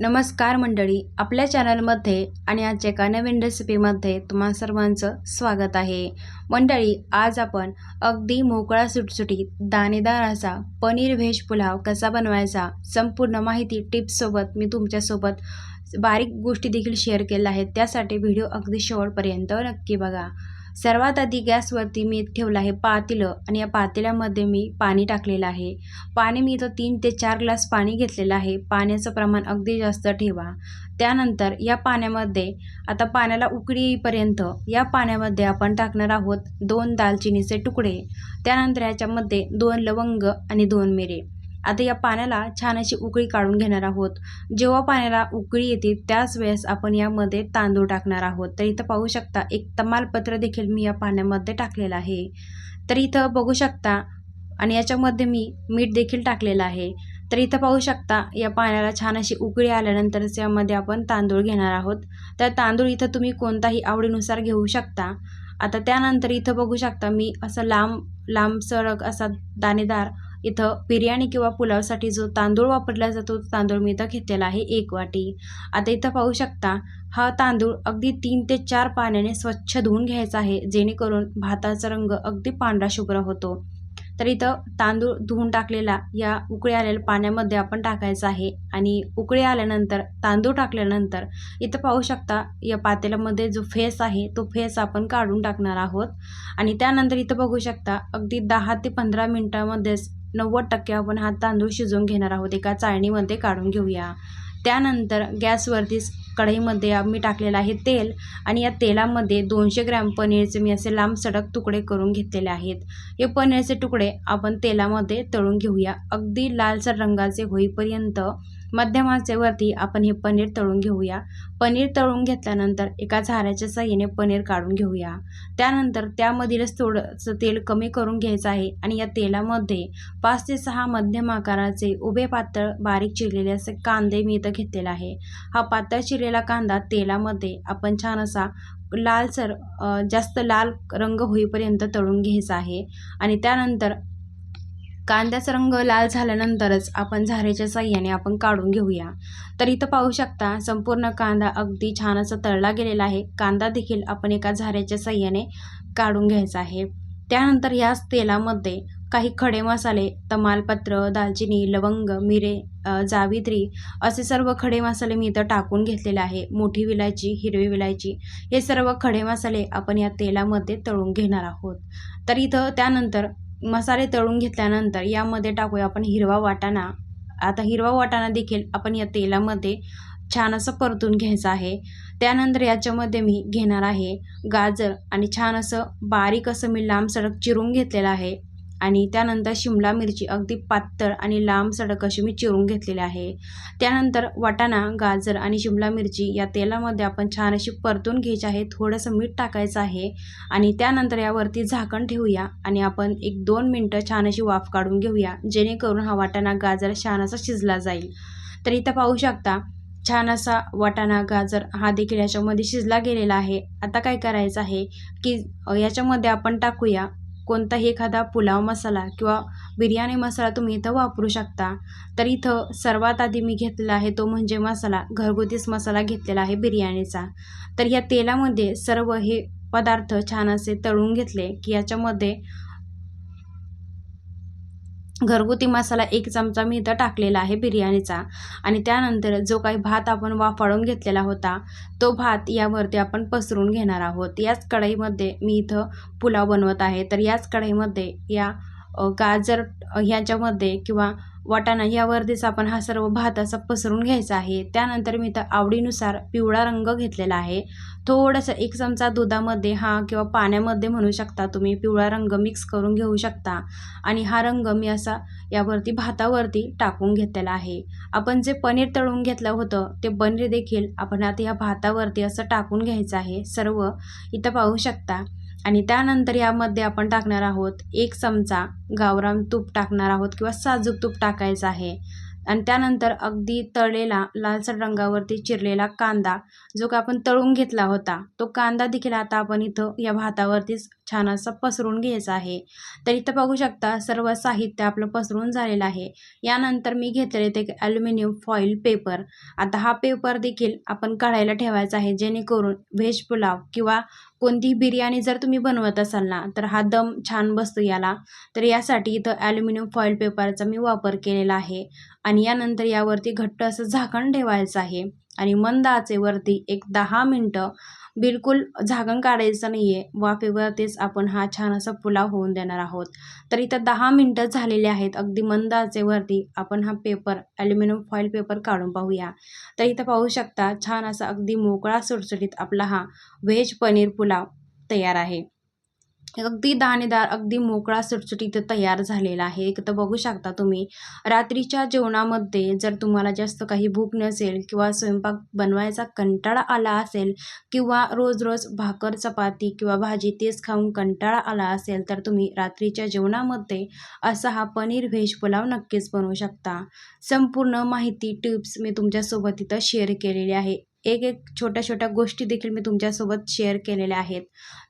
नमस्कार मंडळी आपल्या चॅनलमध्ये आणि आजच्या एका नवीन रेसिपीमध्ये तुम्हा सर्वांचं स्वागत आहे. मंडळी आज आपण अगदी मोकळा सुटसुटीत दाणेदार असा पनीर व्हेज पुलाव कसा बनवायचा संपूर्ण माहिती टिप्ससोबत मी तुमच्यासोबत बारीक गोष्टी देखील शेअर केल्या आहेत. त्यासाठी व्हिडिओ अगदी शेवटपर्यंत नक्की बघा. सर्वात आधी गॅसवरती मी ठेवलं आहे पातेलं आणि या पातेल्यामध्ये मी पाणी टाकलेलं आहे. पाणी मी इथं तीन ते चार ग्लास पाणी घेतलेलं आहे. पाण्याचं प्रमाण अगदी जास्त ठेवा. त्यानंतर या पाण्यामध्ये आता पाण्याला उकळी येईपर्यंत या पाण्यामध्ये आपण टाकणार आहोत दोन दालचिनीचे तुकडे. त्यानंतर याच्यामध्ये दोन लवंग आणि दोन मिरे. आता या पाण्याला छान अशी उकळी काढून घेणार आहोत. जेव्हा पाण्याला उकळी येते त्याच वेळेस आपण यामध्ये तांदूळ टाकणार आहोत. तर इथं पाहू शकता एक तमालपत्र देखील मी या पाण्यामध्ये टाकलेलं आहे. तर इथं बघू शकता आणि याच्यामध्ये मी मीठ देखील टाकलेलं आहे. तर इथं पाहू शकता या पाण्याला छान अशी उकळी आल्यानंतरच यामध्ये आपण तांदूळ घेणार आहोत. तर तांदूळ इथं तुम्ही कोणताही आवडीनुसार घेऊ शकता. आता त्यानंतर इथं बघू शकता मी असं लांब लांब सरक असा दाणेदार इथं बिर्याणी किंवा पुलावसाठी जो तांदूळ वापरला जातो तो तांदूळ मी इथं घेतलेला आहे एक वाटी. आता इथं पाहू शकता हा तांदूळ अगदी तीन ते चार पाण्याने स्वच्छ धुवून घ्यायचा आहे जेणेकरून भाताचा रंग अगदी पांढरा शुभ्र होतो. तर इथं तांदूळ धुवून टाकलेला या उकळी आलेल्या पाण्यामध्ये आपण टाकायचा आहे आणि उकळी आल्यानंतर तांदूळ टाकल्यानंतर इथं पाहू शकता या पातेल्यामध्ये जो फेस आहे तो फेस आपण काढून टाकणार आहोत. आणि त्यानंतर इथं बघू शकता अगदी दहा ते पंधरा मिनटामध्येच नव्वद टक्के आपण हा तांदूळ शिजवून घेणार आहोत. एका चाळणीमध्ये काढून घेऊया. त्यानंतर गॅसवरतीच कढईमध्ये मी टाकलेलं आहे तेल आणि या तेलामध्ये दोनशे ग्रॅम पनीरचे मी असे लांब सडक तुकडे करून घेतलेले आहेत. हे पनीरचे तुकडे आपण तेलामध्ये तळून घेऊया. अगदी लालसर रंगाचे होईपर्यंत मध्यम आचेवरती आपण हे पनीर तळून घेऊया. पनीर तळून घेतल्यानंतर एका झाऱ्याच्या साह्याने पनीर काढून घेऊया. त्यानंतर त्यामधीलच थोडंसं तेल कमी करून घ्यायचं आहे आणि या तेलामध्ये पाच ते सहा मध्यम आकाराचे उभे पातळ बारीक चिरलेले असे कांदे मी इथं घेतलेला आहे. हा पातळ चिरलेला कांदा तेलामध्ये आपण छान असा लालसर जास्त लाल रंग होईपर्यंत तळून घ्यायचा आहे आणि त्यानंतर कांद्याचा रंग लाल झाल्यानंतरच आपण झारेच्या साह्याने आपण काढून घेऊया. तर इथं पाहू शकता संपूर्ण कांदा अगदी छान असा तळला गेलेला आहे. कांदा देखील आपण एका झाऱ्याच्या साह्याने काढून घ्यायचा आहे. त्यानंतर याच तेलामध्ये काही खडे मसाले तमालपत्र दालचिनी लवंग मिरे जावित्री असे सर्व खडे मसाले मी इथं टाकून घेतलेले आहे. मोठी विलायची हिरवी विलायची हे सर्व खडे मसाले आपण या तेलामध्ये तळून घेणार आहोत. तर इथं त्यानंतर मसाले तळून घेतल्यानंतर यामध्ये टाकूया आपण हिरवा वाटाणा. आता हिरवा वाटाणा देखील आपण या तेलामध्ये छान असं परतून घ्यायचं आहे. त्यानंतर याच्यामध्ये मी घेणार आहे गाजर आणि छान असं बारीक असं मी लांब सडक चिरून घेतलेलं आहे. आणि त्यानंतर शिमला मिरची अगदी पातळ आणि लांब सडक अशी मी चिरून घेतलेली आहे. त्यानंतर वाटाणा गाजर आणि शिमला मिरची या तेलामध्ये आपण छान अशी परतून घ्यायची आहे. थोडंसं मीठ टाकायचं आहे आणि त्यानंतर यावरती झाकण ठेवूया आणि आपण एक दोन मिनटं छान अशी वाफ काढून घेऊया जेणेकरून हा वाटाणा गाजर छान असा शिजला जाईल. तर इथं पाहू शकता छान असा वाटाणा गाजर हा देखील याच्यामध्ये शिजला गेलेला आहे. आता काय करायचं आहे की याच्यामध्ये आपण टाकूया कोणताही एखादा पुलाव मसाला किंवा बिर्याणी मसाला तुम्ही इथं वापरू शकता. तर इथं सर्वात आधी मी घेतलेला आहे तो म्हणजे मसाला घरगुतीच मसाला घेतलेला आहे बिर्याणीचा. तर या तेलामध्ये सर्व हे पदार्थ छान असे तळून घेतले की याच्यामध्ये घरगुती मसाला एक चमचा मी इथं टाकलेला आहे बिर्याणीचा. आणि त्यानंतर जो काही भात आपण वाफाळून घेतलेला होता तो भात यावरती आपण पसरून घेणार आहोत. याच कढईमध्ये मी इथं पुलाव बनवत आहे. तर याच कढईमध्ये या गाजर ह्याच्यामध्ये किंवा वाटाणा यावरतीच आपण हा सर्व भात असा पसरून घ्यायचा आहे. त्यानंतर मी तर आवडीनुसार पिवळा रंग घेतलेला आहे. थोडंसं एक चमचा दुधामध्ये हा किंवा पाण्यामध्ये म्हणू शकता तुम्ही पिवळा रंग मिक्स करून घेऊ शकता. आणि हा रंग मी असा यावरती भातावरती टाकून घेतलेला आहे. आपण जे पनीर तळून घेतलं होतं ते पनीर देखील आपण आता या भातावरती असं टाकून घ्यायचं आहे. सर्व इथं पाहू शकता. आणि त्यानंतर यामध्ये आपण टाकणार आहोत एक चमचा गावरान तूप टाकणार आहोत किंवा साजूक तूप टाकायचं आहे. आणि त्यानंतर अगदी तळलेला लालसर रंगावरती चिरलेला कांदा जो का आपण तळून घेतला होता तो कांदा देखील आता आपण इथं या भातावरतीच छान असा पसरून घ्यायचा आहे. तर इथं बघू शकता सर्व साहित्य आपलं पसरून झालेलं आहे. यानंतर मी घेतलेले ते ॲल्युमिनियम फॉईल पेपर आता हा पेपर देखील आपण काढायला ठेवायचा आहे जेणेकरून व्हेज पुलाव किंवा कोणतीही बिर्याणी जर तुम्ही बनवत असाल ना तर हा दम छान बसतो याला. तर यासाठी इथं ॲल्युमिनियम फॉईल पेपरचा मी वापर केलेला आहे. आणि यानंतर यावरती घट्ट असं झाकण ठेवायचं आहे. आणि मंद आचेवरती एक दहा मिनटं बिलकुल झाकण काढायचं नाही आहे वाफेवरतीच आपण हा छान असा पुलाव होऊन देणार आहोत. तर इथं दहा मिनटं झालेले आहेत. अगदी मंद आचेवरती आपण हा पेपर ॲल्युमिनियम फॉईल पेपर काढून पाहूया. तर इथं पाहू शकता छान असा अगदी मोकळा सुटसुटीत आपला हा व्हेज पनीर पुलाव तयार आहे. अगदी दाणेदार अगदी मोकळा सुटसुटीत तयार झालेला आहे. एक तर बघू शकता तुम्ही रात्रीच्या जेवणामध्ये जर तुम्हाला जास्त काही भूक नसेल किंवा स्वयंपाक बनवायचा कंटाळा आला असेल किंवा रोज रोज भाकर चपाती किंवा भाजी तेच खाऊन कंटाळा आला असेल तर तुम्ही रात्रीच्या जेवणामध्ये असा हा पनीर व्हेज पुलाव नक्कीच बनवू शकता. संपूर्ण माहिती टिप्स मी तुमच्यासोबत इथं शेअर केलेली आहे. एक एक छोट्या छोट्या गोष्टी देखील मी तुमच्यासोबत शेअर केलेल्या आहेत.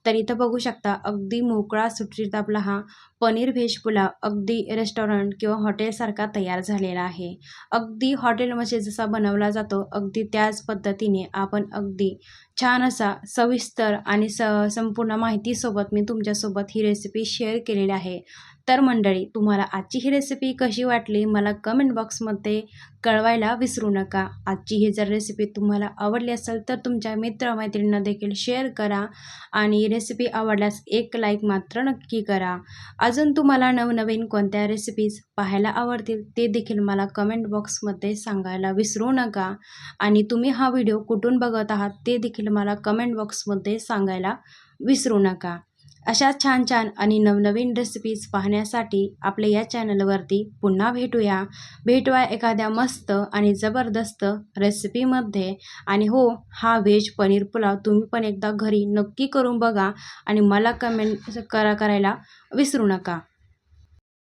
तर इथं बघू शकता अगदी मोकळा सुटसुटीत आपला हा पनीर व्हेज पुलाव अगदी रेस्टॉरंट किंवा हॉटेलसारखा तयार झालेला आहे. अगदी हॉटेलमध्ये म्हणजे जसा बनवला जातो अगदी त्याच पद्धतीने आपण अगदी छान असा सविस्तर आणि स संपूर्ण माहितीसोबत मी तुमच्यासोबत ही रेसिपी शेअर केलेली आहे. तर मंडळी तुम्हाला आजची ही रेसिपी कशी वाटली? मला कमेंट बॉक्समध्ये कळवायला विसरू नका. आजची ही जर रेसिपी तुम्हाला आवडली असेल तर तुमच्या मित्रमैत्रिणींना देखील शेअर करा आणि रेसिपी आवडल्यास एक लाईक मात्र नक्की करा. अजून तुम्हाला नवनवीन कोणत्या रेसिपीज पाहायला आवडतील ते देखील मला कमेंट बॉक्समध्ये सांगायला विसरू नका. आणि तुम्ही हा व्हिडिओ कुठून बघत आहात ते देखील मला कमेंट बॉक्समध्ये सांगायला विसरू नका. अशा छान छान आणि नवनवीन रेसिपीज पाहण्यासाठी आपल्या या चॅनलवरती पुन्हा भेटूया. भेटूया एखाद्या मस्त आणि जबरदस्त रेसिपीमध्ये आणि हो हा व्हेज पनीर पुलाव तुम्ही पण एकदा घरी नक्की करून बघा आणि मला कमेंट करा करायला विसरू नका.